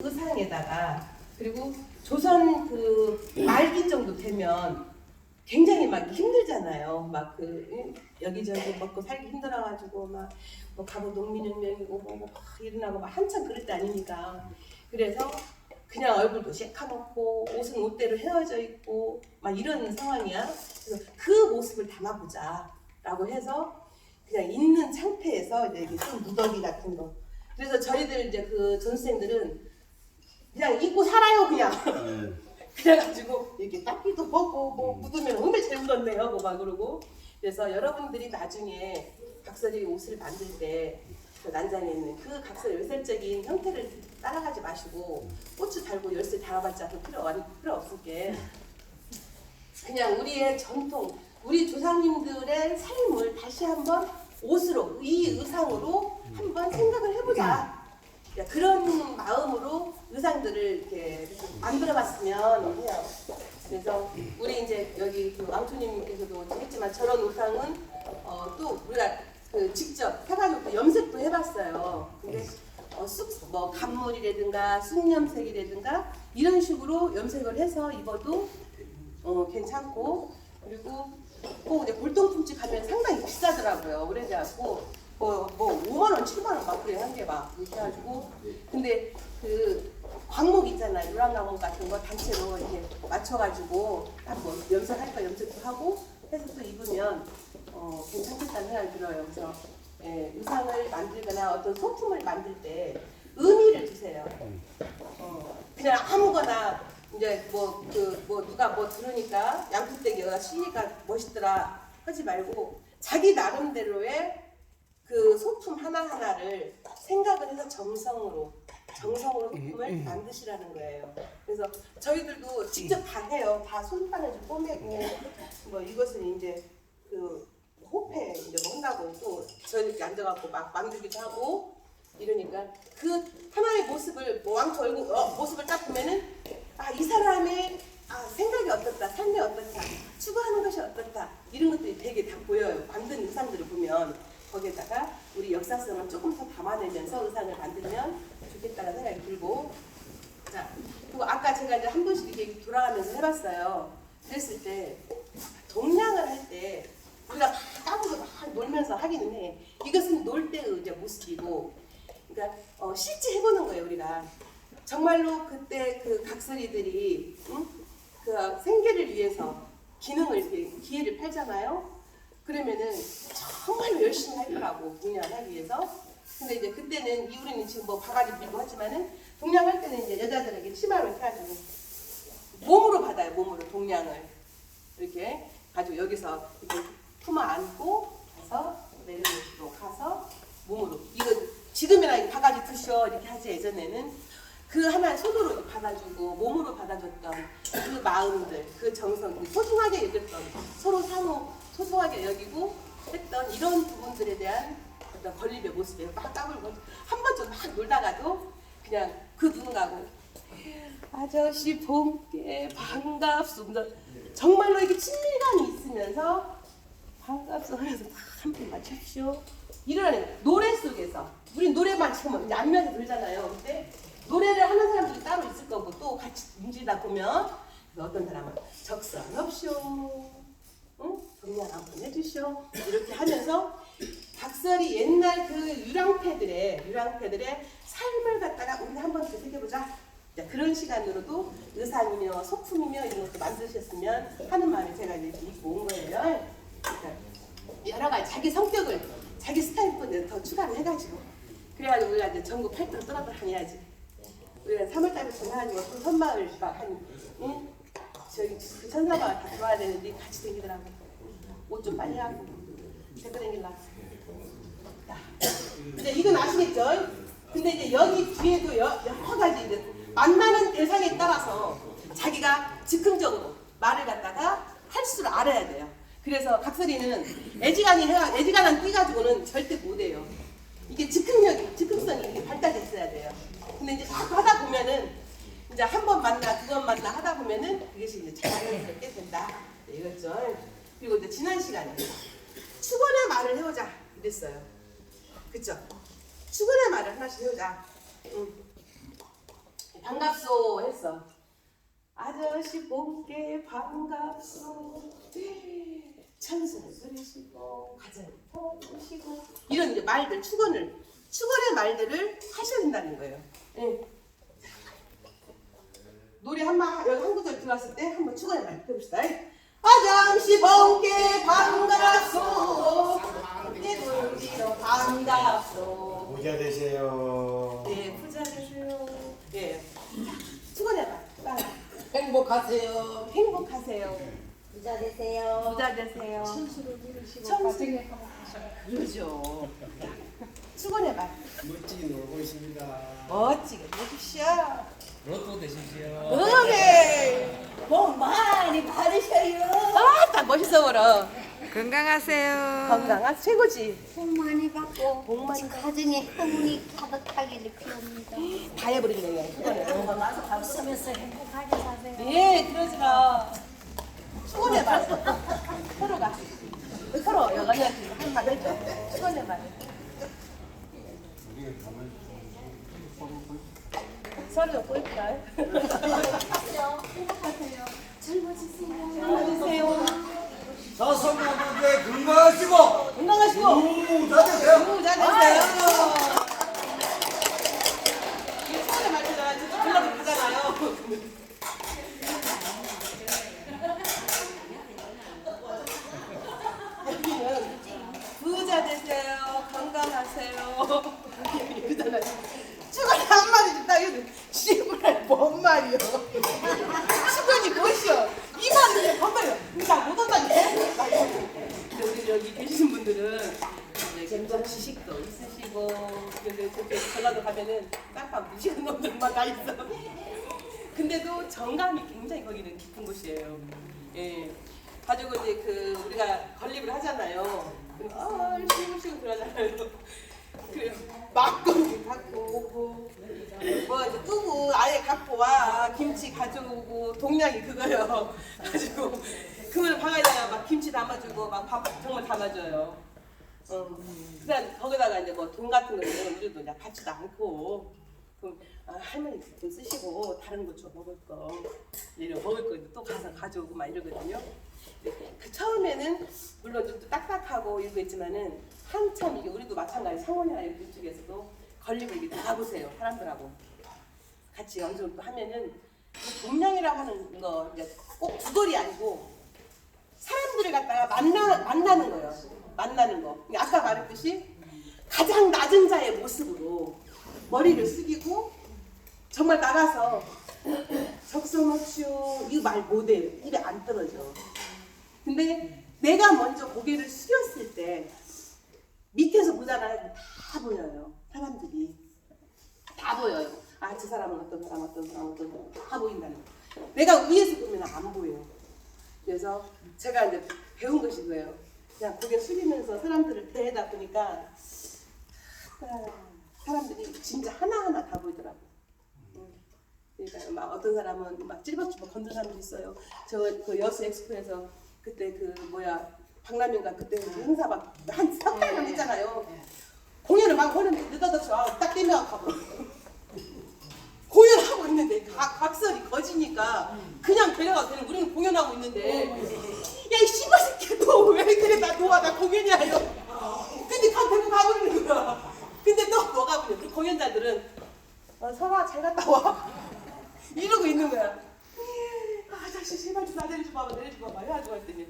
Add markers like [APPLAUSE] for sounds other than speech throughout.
의상에다가 그리고 조선 그 말기 정도 되면 굉장히 막 힘들잖아요. 막 그 여기저기 먹고 살기 힘들어가지고 막 뭐 가보 농민혁명이고 뭐, 뭐막 일어나고 막 한참 그럴 때 아닙니까. 그래서 그냥 얼굴도 새카놓고 옷은 옷대로 헤어져 있고 막 이런 상황이야. 그래서 그 모습을 담아보자라고 해서 그냥 있는 상태에서 이제 좀 무더기 같은 거. 그래서 저희들 이제 그 전생들은 그냥 입고 살아요 그냥. 네. [LAUGHS] 그래가지고 이렇게 닦기도 하고 뭐 묻으면 정말 잘 묻었네요 하고 막 그러고 그래서 여러분들이 나중에 각설이 옷을 만들 때 그 난장에 있는 그 각설 열쇠적인 형태를 따라가지 마시고 고추 달고 열쇠 달아봤자 그 필요 아니 필요 없을 게 그냥 우리의 전통 우리 조상님들의 삶을 다시 한번 옷으로 이 의상으로 한번 생각을 해보자 야, 그런 마음으로 의상들을 이렇게 만들어봤으면 해요. 그래서 우리 이제 여기 그 왕초님께서도 했지만 저런 의상은 어, 또 우리가 그 직접 해가지고 또 염색도 해봤어요. 근데 어, 쑥, 뭐 간물이라든가 쑥염색이라든가 이런 식으로 염색을 해서 입어도 어, 괜찮고 그리고 꼭 이제 골동품집 가면 상당히 비싸더라고요. 그래가지고 뭐, 뭐 5만 원, 7만 원 막 그래 한 개 막 이렇게 해가지고 근데 그 광목 있잖아요. 광목 같은 거 단체로 이렇게 맞춰가지고 한뭐 염색할 거 염색도 하고 해서 또 입으면 어, 괜찮겠다는 생각이 들어요. 그래서 예, 의상을 만들거나 어떤 소품을 만들 때 의미를 두세요. 어, 그냥 아무거나 이제 뭐 그 뭐 누가 뭐 들으니까 양푼대기가 쉬니까 멋있더라 하지 말고 자기 나름대로의 그 소품 하나 하나를 생각을 해서 정성으로 정성으로 소품을 만드시라는 거예요. 그래서 저희들도 직접 다 해요. 다좀 꼬매고 뭐 이것은 이제 그 호패 이제 뭐 한다고 또 저렇게 앉아갖고 막 만들기도 하고 이러니까 그 하나의 모습을 뭐 왕초 얼굴 어, 모습을 딱 보면은 아 이 사람의 아 생각이 어떻다 삶이 어떻다 추구하는 것이 어떻다 이런 것들이 되게 다 보여요 만든 의상들을 보면 거기에다가 우리 역사성을 조금 더 담아내면서 의상을 만들면 좋겠다는 생각이 들고 자 그리고 아까 제가 이제 한 번씩 이렇게 돌아가면서 해봤어요 그랬을 때 동량을 할 때 우리가 막 까부고 막 놀면서 하기는 해 이것은 놀 때의 이제 모습이고 그러니까 어, 실제 해보는 거예요 우리가 정말로 그때 그 각설이들이 응? 그 생계를 위해서 기능을 이렇게 기회를 팔잖아요. 그러면은 정말로 열심히 할 거라고 동양을 하기 위해서. 근데 이제 그때는 이 우리는 지금 뭐 바가지 밀고 하지만은 동양할 때는 이제 여자들에게 치마를 해가지고 몸으로 받아요 몸으로 동양을. 이렇게 가지고 여기서 이렇게 품어 안고 가서 내려놓고 가서 몸으로. 이거 지금이나 바가지 드셔 이렇게 하지 예전에는 그 하나 손으로 받아주고 몸으로 받아줬던 그 마음들 그 정성 그 소중하게 여겼던 서로 상호 소소하게 여기고 했던 이런 부분들에 대한 어떤 건립의 모습에 막 까불고 한 번쯤 막 놀다가도 그냥 그 누군가고 아저씨 봄께 반갑습니다 정말로 이게 친밀감이 있으면서 하면서 한번 맞춰주시오. 이런 노래 속에서 우리 노래만 지금 이제 안면서 놀잖아요. 근데 노래를 하는 사람들이 따로 있을 거고 또 같이 움직이다 보면 어떤 사람은 적선 없쇼, 응? 동양 한번 해주쇼 이렇게 하면서 박설이 옛날 그 유랑패들의 유랑패들의 삶을 갖다가 우리 한번 되새겨보자. 자, 그런 시간으로도 의상이며 소품이며 이런 것도 만드셨으면 하는 마음이 제가 이제 입고 온 거예요. 그러니까 여러 가지 자기 성격을 자기 스타일뿐 더 추가를 해가지고 그래가지고 우리가 이제 전국 팔도로 떠나다녀야지. 우리가 3월달부터 해가지고 또 선마을 막한 응? 저기 그 천사마을 다 들어와야 되는데 같이 다니더라고. 옷 좀 빨리 하고 데리고 다닐라. 자, 이제 이건 아시겠죠? 근데 이제 여기 뒤에도 여, 여러 가지 이제 만나는 대상에 따라서 자기가 즉흥적으로 말을 갖다가 할 수를 알아야 돼요. 그래서 각설이는 애지간히 해가 애지간한 띠 가지고는 절대 못해요. 이게 즉흥력이 즉흥성이 이렇게 발달됐어야 돼요. 근데 이제 자꾸 하다 보면은 이제 한 번 만나 두 번 만나 하다 보면은 그것이 이제 자연스럽게 된다. 네, 이거죠. 그리고 이제 지난 시간에 축원의 말을 해오자 이랬어요. 그쵸? 축원의 말을 하나씩 해오자. 응. 반갑소 했어. 아저씨 봄께 반갑소. 천수를 부르시고 과자를 퍼주시고 이런 이제 말들 축원을 축원의 말들을 하셔야 된다는 거예요. 예. 노래 한번 여기 한 구절 들어왔을 때 한번 축원의 말 해봅시다. 아저씨 봄께 반갑소. 깨돌리러 반갑소. 부자 되세요. 예, 부자 되세요. 예. 따라. 행복하세요. 행복하세요. 부자 되세요. 부자 되세요. 천수를 부르시고 천수. 그러죠. 말. 멋지게 놀고 있습니다. 멋지게 해주시오. 로또 되십시오. 음에 복 많이 받으셔요. 아, 딱 멋있어 보러. 건강하세요. 건강한 최고지. 복 많이 받고 복 많이 가정에 행운이 가득하기를 비옵니다. 다 해버리네. 그거는. 건강해서 밥 쓰면서 행복하게 사세요. 예, 그러지 마. 말. 서로가 서로 여가니한테 한 받을죠. 축원의 말. 서로 보일까? 행복하세요. 젊어지세요. 안녕하세요. 자손한테 건강하시고 건강하시고. [LAUGHS] 부자 되세요. [LAUGHS] 부자 되세요. 이 축원의 말 들어야 진짜 되잖아요. 여기는 부자 되세요. 건강하세요. 축원이 한마디 듣다 이거 씨발 뭔 말이요. [LAUGHS] 축원이 무엇이요? 이 말은 뭔 말이요? 나못 한다니까. 우리 여기 계시는 분들은 굉장히 지식도 있으시고 근데 저기 전라도 가면은 깜빡 무시하는 놈들만 다 있어. 근데도 정감이 굉장히 거기는 깊은 곳이에요. 예. 가지고 이제 그 우리가 건립을 하잖아요. 그럼 아 쉬고쉬고 들어가잖아요. 그래요. 막걸리 갖고 오고 뭐 이제 뚜부 아예 갖고 와 김치 가져오고 동양이 그거요. 가지고 그걸 방에다가 막 김치 담아주고 막 밥 정말 담아줘요. 어. 그냥 거기다가 이제 뭐 돈 같은 거는 우리도 이제 받지도 않고 그럼 아, 할머니 돈 쓰시고 다른 거 좀 먹을 거 이런 먹을 거또 가서 가져오고 막 이러거든요. 그 처음에는 물론 좀 딱딱하고 이런 거 있지만은 한참 이게 우리도 마찬가지 상원이나 이쪽에서도 걸리고 이게 나가보세요 사람들하고 같이 어느 정도 하면은 그 동량이라고 하는 거 이제 꼭 구걸이 아니고 사람들을 갖다가 만나 만나는 거예요. 만나는 거. 아까 말했듯이 가장 낮은 자의 모습으로 머리를 숙이고 정말 나가서 적성없이요 이 말 못해요. 입에 안 떨어져. 근데 내가 먼저 고개를 숙였을 때 밑에서 보잖아요. 다 보여요. 사람들이 다 보여요. 아 저 사람은 어떤 사람 어떤 사람 어떤 사람 다 보인다는 거. 내가 위에서 보면 안 보여요. 그래서 제가 이제 배운 것이 그예요. 그냥 고개 숙이면서 사람들을 대하다 보니까 아, 사람들이 진짜 하나하나 다 보이더라고. 음. 그러니까 막 어떤 사람은 막 찔벅찔벅 걷는 사람도 있어요. 저 그 여수 엑스포에서 그때 그 뭐야 박람회인가 그때 그 행사 막한 석달만 했잖아요. 공연을 막 하는데 느닷없이 와, 딱 뛰면 가고 [LAUGHS] 공연하고 있는데 각, 각설이 거지니까 그냥 데려가도 되는 우리는 공연하고 있는데 야이 씨발 새끼야 너 왜 그래 나 놓아 나 공연이야요 근데 가 데리고 가버리는 거야 가 보냐 그 공연자들은 어, 설아 잘 갔다 와 [LAUGHS] 이러고 있는 거야 아 다시 제발 좀나 내려줘 봐봐 내려줘 봐봐 해 가지고 했더니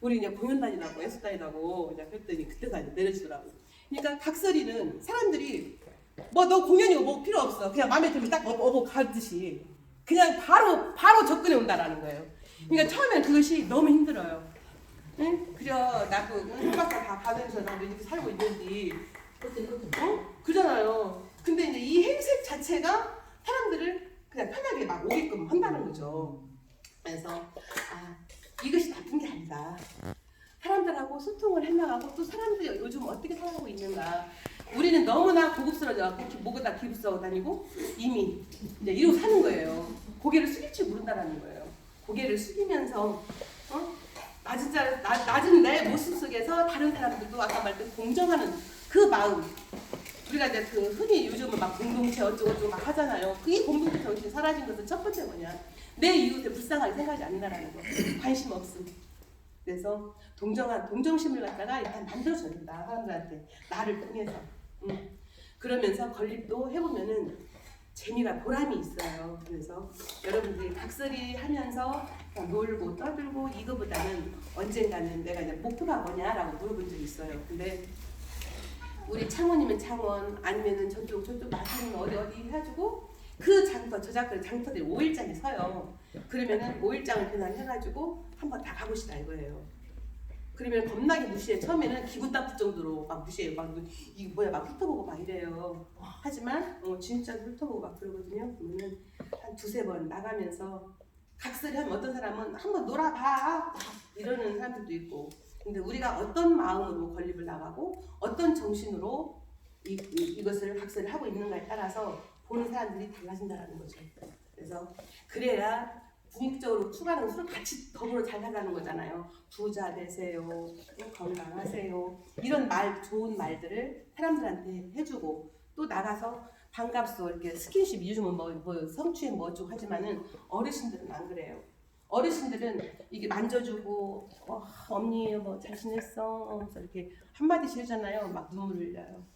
우리 이제 공연 다니라고 연습 다니라고 이제 그랬더니 그때가 이제 내려주더라고 그러니까 각설이는 사람들이 뭐 너 공연이고 뭐 필요 없어. 그냥 마음에 들면 딱 업어, 업어 가듯이 그냥 바로 바로 접근해 온다라는 거예요. 그러니까 처음에는 그것이 너무 힘들어요. 응? 그래 나그 한박자 다 받으면서 나도 이렇게 살고 있는데 어? 그잖아요. 근데 이제 이 행색 자체가 사람들을 그냥 편하게 막 오게끔 한다는 거죠. 그래서 아 이것이 나쁜 게 아니다. 사람들하고 소통을 해나가고 또 사람들이 요즘 어떻게 살아가고 있는가. 우리는 너무나 고급스러져 이렇게 목에다 기부 써 다니고 이미 이제 이러고 사는 거예요. 고개를 숙일 줄 모른다는 거예요. 고개를 숙이면서 어? 낮은 자 낮은 내 모습 속에서 다른 사람들도 아까 말했던 공정하는 그 마음 우리가 이제 그 흔히 요즘은 막 공동체 어쩌고저쩌고 막 하잖아요. 그게 공동체 정신이 사라진 것은 첫 번째 뭐냐. 내 이웃에 불쌍하게 생각하지 않는다라는 거. 관심 없음. 그래서 동정한 동정심을 갖다가 일단 만들어줘야 된다 사람들한테 나를 통해서. 음. 그러면서 건립도 해보면은 재미가 보람이 있어요. 그래서 여러분들이 각설이 하면서 놀고 떠들고 이거보다는 언젠가는 내가 이제 목표가 뭐냐라고 물어본 적이 있어요. 근데 우리 창원이면 창원 아니면은 저쪽 저쪽 마산이면 어디 어디 해가지고 그 장터 저작권 장터들이 5일장에 서요. 그러면은 5일장을 그냥 해가지고 한번 다 가보시다 이거예요. 그러면 겁나게 무시해. 처음에는 기분 나쁠 정도로 막 무시해요. 막 이거 뭐야 막 훑어보고 막 이래요. 하지만 어, 진짜 훑어보고 막 그러거든요. 그러면은 한 두세 번 나가면서 각설이 하면 어떤 사람은 한번 놀아봐 막 이러는 사람들도 있고 근데 우리가 어떤 마음으로 건립을 나가고 어떤 정신으로 이, 이, 것을 각설을 하고 있는가에 따라서 보는 사람들이 달라진다는 거죠. 그래서 그래야 국익적으로 추가하는 것을 같이 더불어 잘 살아가는 거잖아요. 부자 되세요, 건강하세요 이런 말 좋은 말들을 사람들한테 해주고 또 나가서 반갑소 이렇게 스킨십 요즘은 뭐, 뭐 성추행 뭐 어쩌고 하지만은 어르신들은 안 그래요. 어르신들은 이게 만져주고 어, 언니 뭐 어, 그래서 이렇게 한마디씩 해잖아요. 막 눈물 흘려요.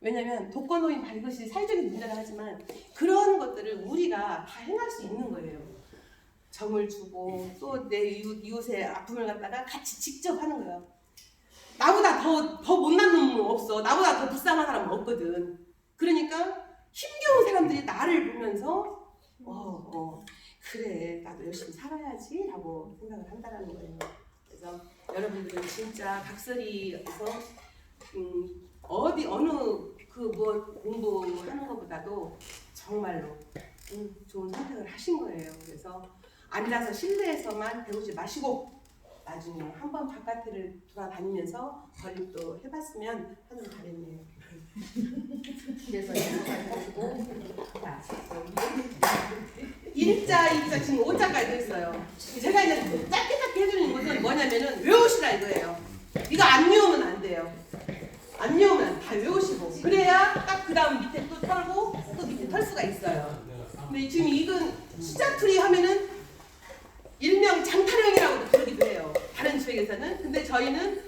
왜냐면 독거노인 발것이 사회적인 문제가 하지만 그런 것들을 우리가 다 행할 수 있는 거예요. 정을 주고 또내 이웃, 이웃 의 아픔을 갖다가 같이 직접 하는 거예요. 나보다 더, 더 못난 놈은 없어. 나보다 더 불쌍한 사람은 없거든. 그러니까 힘겨운 사람들이 나를 보면서 어, 어, 그래 나도 열심히 살아야지 라고 생각을 한다는 거예요. 그래서 여러분들은 진짜 각설이에서 음, 어디 어느 그 뭐 공부하는 것보다도 정말로 음, 좋은 선택을 하신 거예요. 그래서 앉아서 실내에서만 배우지 마시고 나중에 한번 바깥을 돌아다니면서 건립도 해봤으면 하는 바람이에요. [LAUGHS] 그래서 연구를 가지고 자, 1자, 2자, 지금 5자까지 됐어요. 제가 이제 짧게 짧게 해드리는 것은 뭐냐면은 외우시라 이거예요. 이거 안 외우면 안 돼요. 안 외우면 다 외우시고 그래야 딱 그 다음 밑에 또 털고 또 밑에 털 수가 있어요. 근데 지금 이건 수자풀이 하면은 일명 장타령이라고도 부르기도 해요. 다른 지역에서는. 근데 저희는